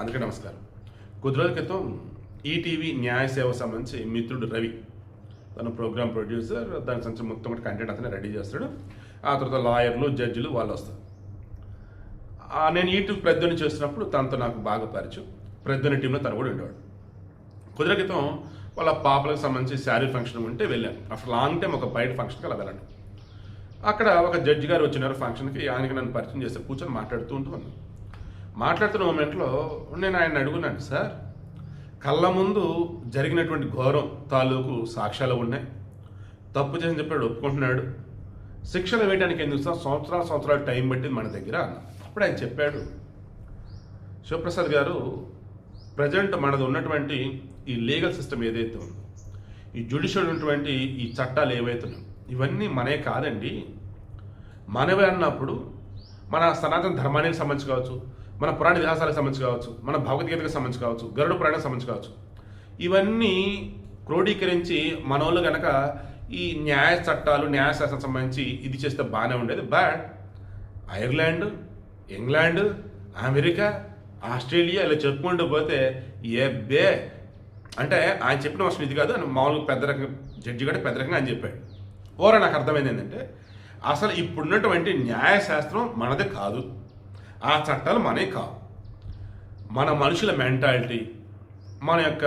అందుకే నమస్కారం. కొద్ది రోజుల క్రితం ఈటీవీ న్యాయ సేవ సంబంధించి మిత్రుడు రవి తన ప్రోగ్రామ్ ప్రొడ్యూసర్ దానికి సంబంధించి మొత్తం కూడా కంటెంట్ అతనే రెడీ చేస్తాడు. ఆ తర్వాత లాయర్లు జడ్జిలు వాళ్ళు వస్తారు. నేను ఈటీవీ ప్రద్యుని చేస్తున్నప్పుడు తనతో నాకు బాగా పరిచయం. ప్రద్యుని టీంలో తను కూడా ఉండేవాడు. కొద్ది క్రితం వాళ్ళ పాపలకు సంబంధించి శారీ ఫంక్షన్ ఉంటే వెళ్ళాను. ఆఫ్టర్ లాంగ్ టైం ఒక బయట ఫంక్షన్కి అలా వెళ్ళాను. అక్కడ ఒక జడ్జి గారు వచ్చినారు ఫంక్షన్కి ఆయనకి నన్ను పరిచయం చేస్తే కూర్చొని మాట్లాడుతూ ఉంటూ ఉన్నాను. మాట్లాడుతున్న మూమెంట్లో నేను ఆయన అడుగున్నాను సార్ కళ్ళ ముందు జరిగినటువంటి ఘోరం తాలూకు సాక్ష్యాలు ఉన్నాయి. తప్పు చేసి చెప్పాడు ఒప్పుకుంటున్నాడు. శిక్షలు వేయడానికి ఎందుకు సార్? సంవత్సరాలు సంవత్సరాలు టైం పట్టింది మన దగ్గర అప్పుడు ఆయన చెప్పాడు శివప్రసాద్ గారు ప్రజెంట్ మనది ఉన్నటువంటి ఈ లీగల్ సిస్టమ్ ఏదైతే ఉందో ఈ జ్యుడిషియల్ ఉన్నటువంటి ఈ చట్టాలు ఏవైతే ఇవన్నీ మనే కాదండి. మనవే అన్నప్పుడు మన సనాతన ధర్మానికి సంబంధించి కావచ్చు మన పురాణ ఇతిహాసాలకు సంబంధించి కావచ్చు మన భగవద్గీతకు సంబంధించి కావచ్చు గరుడ పురాణానికి సంబంధించి కావచ్చు ఇవన్నీ క్రోడీకరించి మనోళ్ళు కనుక ఈ న్యాయ చట్టాలు న్యాయశాస్త్రం సంబంధించి ఇది చేస్తే బాగానే ఉండేది. But Ireland England America Australia ఇలా చెప్పుకుంటూ పోతే ఎబ్బే అంటే ఆయన చెప్పిన వర్షం ఇది కాదు అని మామూలుగా పెద్ద రకం జడ్జి కూడా పెద్ద రకంగా ఆయన చెప్పాడు. ఓరా నాకు అర్థమైంది ఏంటంటే అసలు ఇప్పుడున్నటువంటి న్యాయశాస్త్రం మనది కాదు. ఆ చట్టాలు మనే కావు. మన మనుషుల మెంటాలిటీ మన యొక్క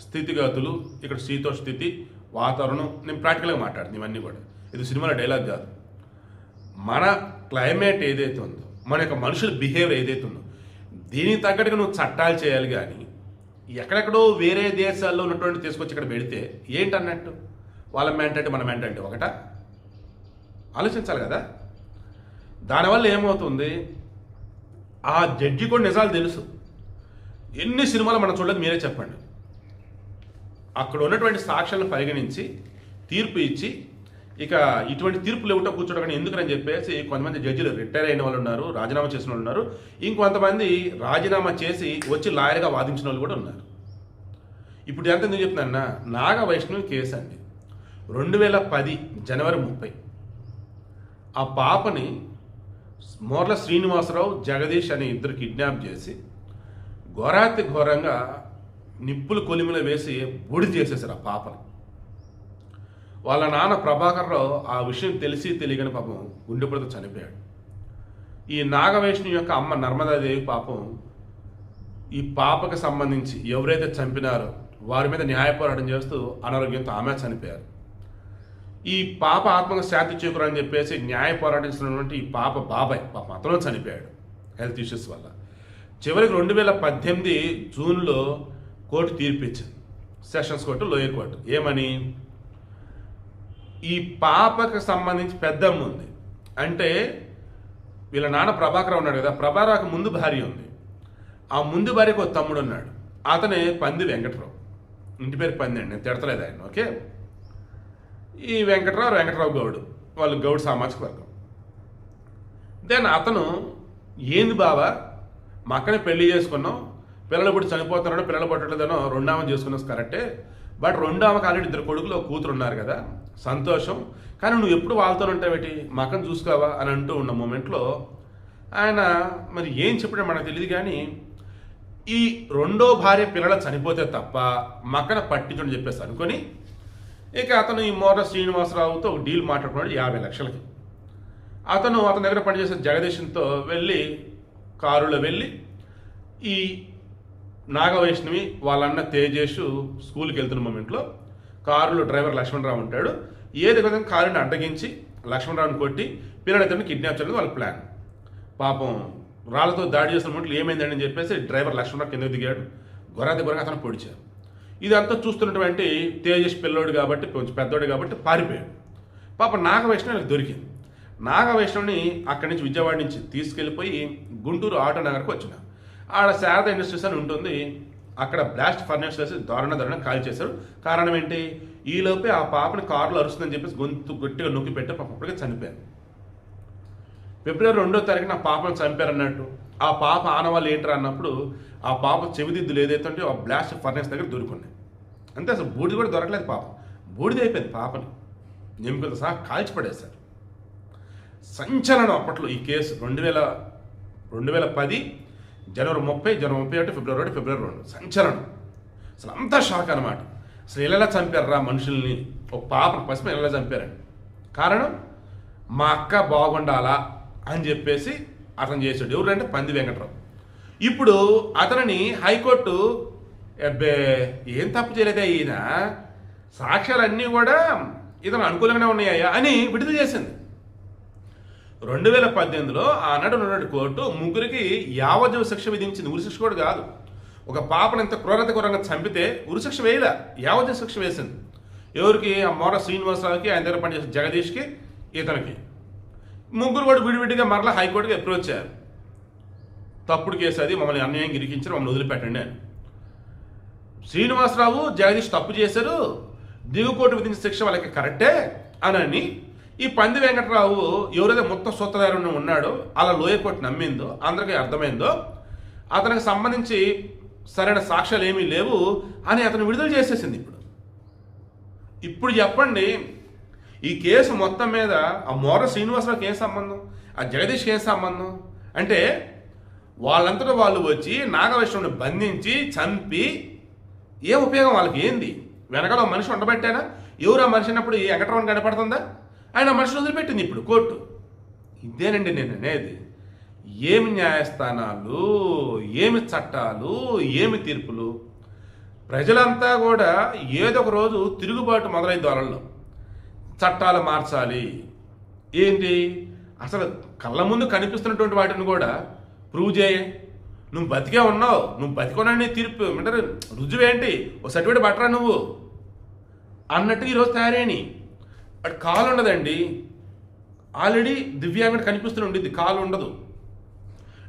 స్థితిగతులు ఇక్కడ శీతోష స్థితి వాతావరణం నేను ప్రాక్టికల్గా మాట్లాడుతుంది ఇవన్నీ కూడా. ఇది సినిమాలో డైలాగ్ కాదు. మన క్లైమేట్ ఏదైతే ఉందో మన యొక్క మనుషుల బిహేవియర్ ఏదైతే ఉందో దీనికి తగ్గట్టుగా నువ్వు చట్టాలు చేయాలి కానీ ఎక్కడెక్కడో వేరే దేశాల్లో ఉన్నటువంటి తీసుకొచ్చి ఇక్కడ పెడితే ఏంటన్నట్టు? వాళ్ళ మెంటాలిటీ మన మెంటాలిటీ ఒకట? ఆలోచించాలి కదా. దానివల్ల ఏమవుతుంది? ఆ జడ్జి కూడా నిజాలు తెలుసు. ఎన్ని సినిమాలు మనం చూడలేదు మీరే చెప్పండి. అక్కడ ఉన్నటువంటి సాక్ష్యాలను పరిగణించి తీర్పు ఇచ్చి ఇక ఇటువంటి తీర్పులు ఇవ్వటం కూర్చోడం కానీ ఎందుకని చెప్పేసి కొంతమంది జడ్జిలు రిటైర్ అయిన వాళ్ళు ఉన్నారు రాజీనామా చేసిన వాళ్ళు ఉన్నారు. ఇంకొంతమంది రాజీనామా చేసి వచ్చి లాయర్గా వాదించిన వాళ్ళు కూడా ఉన్నారు. ఇప్పుడు ఎంత ఎందుకు చెప్తున్నా నాగ వైష్ణవి కేసు అండి. రెండు వేల పది జనవరి ముప్పై. ఆ పాపని మోర్ల శ్రీనివాసరావు జగదీష్ అనే ఇద్దరు కిడ్నాప్ చేసి ఘోరాతి ఘోరంగా నిప్పులు కొలిమిలో వేసి బూడి చేసేసారు ఆ పాపని. వాళ్ళ నాన్న ప్రభాకర్రావు ఆ విషయం తెలిసి తెలియని పాపం గుండెపడితో చనిపోయాడు. ఈ నాగవేష్ణు యొక్క అమ్మ నర్మదాదేవి పాపం ఈ పాపకు సంబంధించి ఎవరైతే చంపినారో వారి మీద న్యాయ పోరాటం చేస్తూ అనారోగ్యంతో ఆమె చనిపోయారు. ఈ పాప ఆత్మకు శాంతి చేకూరని చెప్పేసి న్యాయ పోరాటించినటువంటి ఈ పాప బాబాయ్ పాప అతను చనిపోయాడు హెల్త్ ఇష్యూస్ వల్ల. చివరికి రెండు వేల పద్దెనిమిది జూన్లో court తీర్పిచ్చింది. Sessions court lower court. ఏమని? ఈ పాపకు సంబంధించి పెద్దమ్మ ఉంది. అంటే వీళ్ళ నాన్న ప్రభాకర్ ఉన్నాడు కదా ప్రభాకర్ ముందు భార్య ఉంది. ఆ ముందు భార్యకు ఒక తమ్ముడు ఉన్నాడు. అతనే పంది వెంకటరావు. ఇంటి పేరు పంది అండి నేను తిడతలేదు ఆయన ఓకే? ఈ వెంకట్రావు వెంకట్రావు గౌడ్. వాళ్ళు గౌడ్ సామాజిక వర్గం. దెన్ అతను ఏంది బావా? మా అక్కనే పెళ్ళి చేసుకున్నాం. పిల్లలు ఇప్పుడు చనిపోతున్నాడో పిల్లలు పట్టలేదనో రెండామ చేసుకున్నాం కరెక్టే. బట్ రెండో ఆమెకు ఆల్రెడీ ఇద్దరు కొడుకులు కూతురు ఉన్నారు కదా. సంతోషం. కానీ నువ్వు ఎప్పుడు వాళ్ళతో ఉంటావేటి మా అక్కను చూసుకోవా? అని అంటూ ఉన్న మూమెంట్లో ఆయన మరి ఏం చెప్పడం మనకు తెలియదు కానీ ఈ రెండో భార్య పిల్లలు చనిపోతే తప్ప మక్కన పట్టించుని చెప్పేసి అనుకొని ఇక అతను ఈ మోర శ్రీనివాసరావుతో ఒక డీల్ మాట్లాడుకున్నాడు యాభై లక్షలకి. అతను అతని దగ్గర పనిచేసే జగదీశంతో వెళ్ళి కారులో వెళ్ళి ఈ నాగవైష్ణవి వాళ్ళన్న తేజేష్ స్కూల్కి వెళ్తున్న మూమెంట్లో కారులో డ్రైవర్ లక్ష్మణరావు ఉంటాడు. ఏది విధంగా కారుని అడ్డగించి లక్ష్మణరావుని కొట్టి పిల్లలిద్దరిని కిడ్నాప్ చేయడం వాళ్ళ ప్లాన్ పాపం రాళ్ళతో దాడి చేసిన మూమెంట్లో ఏమైందని చెప్పేసి డ్రైవర్ లక్ష్మణరావు కింద దిగాడు. గొర్రెది దగ్గర అతను పొడిచారు ఇదంతా చూస్తున్నటువంటి తేజస్ పిల్లోడు కాబట్టి కొంచెం పెద్దోడు కాబట్టి పారిపోయాడు. పాప నాగవైష్ణవి దొరికింది. నాగవైష్ణవుని అక్కడి నుంచి విజయవాడ నుంచి తీసుకెళ్ళిపోయి గుంటూరు ఆటో నగర్కి వచ్చిన. ఆడ శారద ఇండస్ట్రీస్ అని ఉంటుంది. అక్కడ బ్లాస్ట్ ఫర్నిచర్స్ వేసి దారుణ దారుణ కాల్ చేశారు. కారణం ఏంటి? ఈలోపే ఆ పాపని కారులో అరుస్తుందని చెప్పేసి గొంతు గట్టిగా నొక్కి పెట్టి పాప అప్పటికే చనిపోయారు. ఫిబ్రవరి రెండో తారీఖున నా పాపను చంపారన్నట్టు. ఆ పాప ఆనవాళ్ళు ఏంటరా అన్నప్పుడు ఆ పాప చెవిదిద్దులు ఏదైతే ఉంటే ఆ బ్లాస్ట్ ఫర్నెస్ దగ్గర దొరుకున్నాయి అంతే అసలు బూడిది కూడా దొరకలేదు పాప. బూడిద అయిపోయింది పాపని. ఎముకలతో సహా కాల్చిపడేశారు సంచలనం అప్పట్లో ఈ కేసు. రెండు వేల రెండు వేల పది జనవరి ముప్పై జనవరి ముప్పై ఒకటి ఫిబ్రవరి ఒకటి ఫిబ్రవరి రెండు. సంచలనం. అసలు అంతా షాక్ అనమాట అసలు ఇలా చంపారా మనుషుల్ని? ఒక పాప పసిమ ఇలా చంపారండి? కారణం మా అక్క బాగుండాలా అని చెప్పేసి అతను చేశాడు. ఎవరంటే పంది వెంకట్రావు. ఇప్పుడు అతనిని హైకోర్టు అబ్బే ఏం తప్పు చేయలేదా ఈయన? సాక్ష్యాలన్నీ కూడా ఇతను అనుకూలంగానే ఉన్నాయా అని విడుదల చేసింది. రెండు వేల పద్దెనిమిదిలో ఆనాడు ఉన్నటువంటి కోర్టు ముగ్గురికి యావజ్జీవ శిక్ష విధించింది. ఉరిశిక్ష కూడా కాదు. ఒక పాపను ఎంత క్రూరతకరంగా చంపితే ఉరిశిక్ష వేయలే. యావజ్జీవ శిక్ష వేసింది. ఎవరికి? ఆ మోర శ్రీనివాసరావుకి ఆయన దగ్గర పనిచేసిన జగదీష్కి ఇతనికి. ముగ్గురు కూడా విడివిడిగా మరలా హైకోర్టుకి అప్రోచ్ అయ్యారు తప్పుడు కేసు అది మమ్మల్ని అన్యాయం ఇరికించారు మమ్మల్ని వదిలిపెట్టండి అని. శ్రీనివాసరావు జగదీష్ తప్పు చేశారు దిగుకోటు విధించిన శిక్ష వాళ్ళకి కరెక్టే అని ఈ పంది వెంకటరావు ఎవరైతే మొత్తం సూత్రధారణ ఉన్నాడో అలా లోయ కోర్టు నమ్మిందో అందరికీ అర్థమైందో అతనికి సంబంధించి సరైన సాక్ష్యాలు ఏమీ లేవు అని అతను విడుదల చేసేసింది ఇప్పుడు. ఇప్పుడు చెప్పండి ఈ కేసు మొత్తం మీద ఆ మోర శ్రీనివాసరావుకి ఏం సంబంధం? ఆ జగదీష్కి ఏం సంబంధం? అంటే వాళ్ళంతటా వాళ్ళు వచ్చి నాగవైష్ణవుని బంధించి చంపి ఏ ఉపయోగం వాళ్ళకి? ఏంది? వెనకాల మనిషి ఉండబెట్టానా? ఎవరు ఆ మనిషి అన్నప్పుడు ఈ వెంకటరమణ కనపడుతుందా? ఆయన మనిషిని వదిలిపెట్టింది ఇప్పుడు కోర్టు. ఇదేనండి నేను అనేది. ఏమి న్యాయస్థానాలు ఏమి చట్టాలు ఏమి తీర్పులు? ప్రజలంతా కూడా ఏదో ఒక రోజు తిరుగుబాటు మొదలైంది వాళ్ళలో చట్టాలు మార్చాలి. ఏంటి? అసలు కళ్ళ ముందు కనిపిస్తున్నటువంటి వాటిని కూడా ప్రూవ్ చేయ. నువ్వు బతికే ఉన్నావు. నువ్వు బతికొనని తీర్పు. ఏమంటారు? రుజువేంటి? ఓ సర్టిఫికేట్ పట్టరా నువ్వు? అన్నట్టు ఈరోజు తయారేని అటు కాలు ఉండదండి. ఆల్రెడీ దివ్యాంగుడు కనిపిస్తూనే ఉండిద్ది. కాలు ఉండదు.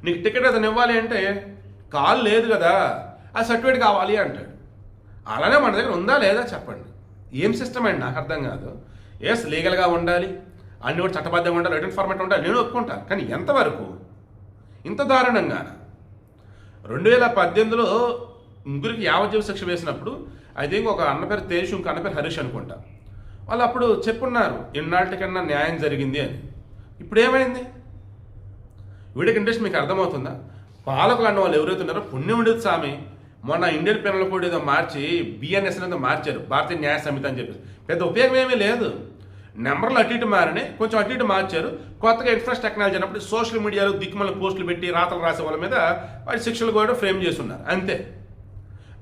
నీకు టికెట్ అతను ఇవ్వాలి అంటే కాలు లేదు కదా. ఆ సర్టిఫికేట్ కావాలి అంటాడు. అలానే మన దగ్గర ఉందా లేదా చెప్పండి. ఏం సిస్టమ్ అండి? నాకు అర్థం కాదు. ఎస్ లీగల్గా ఉండాలి. అన్ని కూడా చట్టబద్ధంగా ఉండాలి. రిటర్న్ ఫార్మాట్ ఉండాలి. నేను ఒప్పుకుంటాను కానీ ఎంతవరకు? ఇంత దారుణంగా. రెండు వేల పద్దెనిమిదిలో ముగ్గురికి యావజ్జీవ శిక్ష వేసినప్పుడు ఐ థింక్ ఒక అన్న పేరు తేజ్ ఇంకో అన్న పేరు హరీష్ అనుకుంటా. వాళ్ళు అప్పుడు చెప్పున్నారు ఇన్నాళ్ళకన్నా న్యాయం జరిగింది అని. ఇప్పుడు ఏమైంది? వీడికి ఇంట్రెస్ట్ మీకు అర్థమవుతుందా? పాలకులు అన్న వాళ్ళు ఎవరైతే ఉన్నారో పుణ్యం ఉండేది స్వామి. మొన్న ఇండియన్ పెనల్ కోడ్ ఏదో మార్చి బిఎన్ఎస్ ఏదో మార్చారు. భారతీయ న్యాయ సమితి అని చెప్పేసి. పెద్ద ఉపయోగం ఏమీ లేదు. నెంబర్లు అటు ఇటు మారని కొంచెం అటు ఇటు మార్చారు. కొత్తగా ఇన్ఫ్రాస్ టెక్నాలజీ అన్నప్పుడు సోషల్ మీడియాలో దిక్కుమల పోస్టులు పెట్టి రాతలు రాసే వాళ్ళ మీద వారి శిక్షలు కూడా ఫ్రేమ్ చేస్తున్నారు. అంతే.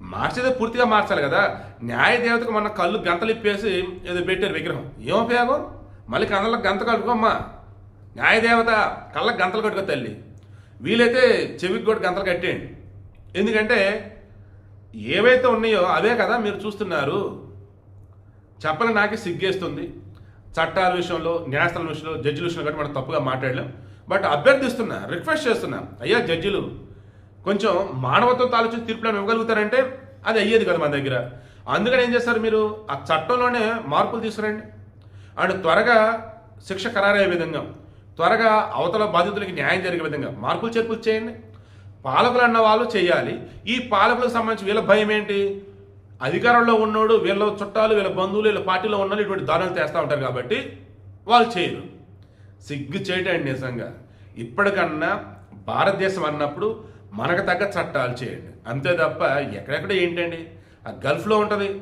మార్చేదే పూర్తిగా మార్చాలి కదా. న్యాయ దేవతకు మన కళ్ళు గంతలు ఇప్పేసి ఏదో పెట్టారు విగ్రహం. ఏం ఉపయోగం? మళ్ళీ కళ్ళకు గంత కట్టుకోమ్మా. న్యాయదేవత కళ్ళకు గంతలు కట్టుకో తల్లి. వీలైతే చెవికి కూడా గంతలు కట్టేయండి. ఎందుకంటే ఏవైతే ఉన్నాయో అవే కదా మీరు చూస్తున్నారు. చెప్పని నాకే సిగ్గేస్తుంది. చట్టాల విషయంలో న్యాయస్థానం విషయంలో జడ్జిల విషయంలో కూడా మనం తప్పుగా మాట్లాడలేం. బట్ అభ్యర్థిస్తున్నా రిక్వెస్ట్ చేస్తున్నా అయ్యా జడ్జిలు కొంచెం మానవత్వం ఆలోచించి తీర్పులను ఇవ్వగలుగుతారంటే అది అయ్యేది కదా మన దగ్గర. అందుకని ఏం చేస్తారు మీరు? ఆ చట్టంలోనే మార్పులు తీసుకురండి. అండ్ త్వరగా శిక్ష ఖరారయ్యే విధంగా త్వరగా అవతల బాధితులకి న్యాయం జరిగే విధంగా మార్పులు చేర్పులు చేయండి. పాలకులు అన్న వాళ్ళు చేయాలి. ఈ పాలకులకు సంబంధించి వీళ్ళ భయం ఏంటి? అధికారంలో ఉన్నాడు వీళ్ళ చుట్టాలు వీళ్ళ బంధువులు వీళ్ళ పార్టీలో ఉన్న ఇటువంటి దారుణాలు చేస్తూ ఉంటారు కాబట్టి వాళ్ళు చేయరు. సిగ్గు చేయటం నిజంగా. ఇప్పటికన్నా భారతదేశం అన్నప్పుడు మనకు తగ్గ చట్టాలు చేయండి. అంతే తప్ప ఎక్కడెక్కడ ఏంటండి? ఆ గల్ఫ్లో ఉంటుంది.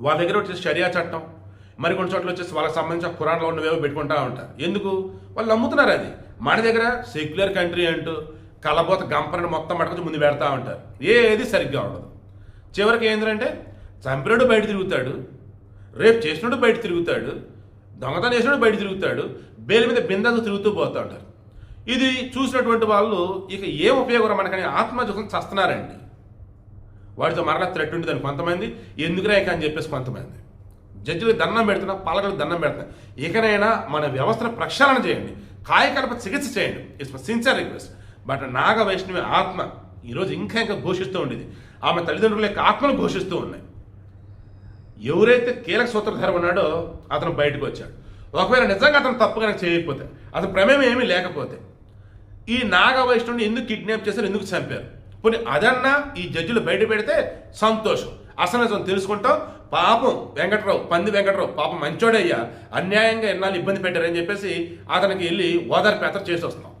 వాళ్ళ దగ్గర వచ్చేసి షరియా చట్టం. మరి కొన్ని చోట్ల వచ్చేసి వాళ్ళకి సంబంధించిన కురాన్లో ఉన్నవేవో పెట్టుకుంటా ఉంటారు. ఎందుకు? వాళ్ళు నమ్ముతున్నారు అది. మన దగ్గర సెక్యులర్ కంట్రీ అంటూ కలబోత గంపనని మొత్తం పట్టుకొచ్చి ముందు పెడతా ఉంటారు. ఏది సరిగ్గా ఉండదు. చివరికి ఏంటంటే చంపినడు బయట తిరుగుతాడు రేపు చేసినోడు బయట తిరుగుతాడు దొంగతనం చేసినడు బయట తిరుగుతాడు బేల మీద బిందాలు తిరుగుతూ పోతూ ఉంటారు. ఇది చూసినటువంటి వాళ్ళు ఇక ఏం ఉపయోగం మనకని ఆత్మజుఖం చస్తున్నారండి. వాడితో మరలా థ్రెట్ ఉండదని కొంతమంది ఎందుకురా ఇక అని చెప్పేసి కొంతమంది. జడ్జిలకు దండం పెడుతున్నా పాలకులకు దండం పెడుతున్నా. ఇకనైనా మన వ్యవస్థను ప్రక్షాళన చేయండి. కాయకల్ప చికిత్స చేయండి. It's sincere request but Naga Vaishnavi ఆత్మ ఈరోజు ఇంకా ఇంకా ఘోషిస్తూ ఉండేది. ఆమె తల్లిదండ్రుల యొక్క ఆత్మను ఘోషిస్తూ ఉన్నాయి. ఎవరైతే కీలక సూత్రధారం ఉన్నాడో అతను బయటకు వచ్చాడు. ఒకవేళ నిజంగా అతను తప్పు కనుక చేయకపోతే అతను ప్రమేయం ఏమీ లేకపోతే ఈ నాగ వైష్ణవుని ఎందుకు కిడ్నాప్ చేశారు ఎందుకు చంపారు? పోనీ అదన్నా ఈ జడ్జిలు బయట పెడితే సంతోషం. అసలు నిజం తెలుసుకుంటాం. పాపం వెంకట్రావు పంది వెంకట్రావు పాపం మంచోడయ్యా అన్యాయంగా ఎన్నాళ్ళు ఇబ్బంది పెట్టారని చెప్పేసి అతనికి వెళ్ళి ఓదార్పు చేసి వస్తున్నాం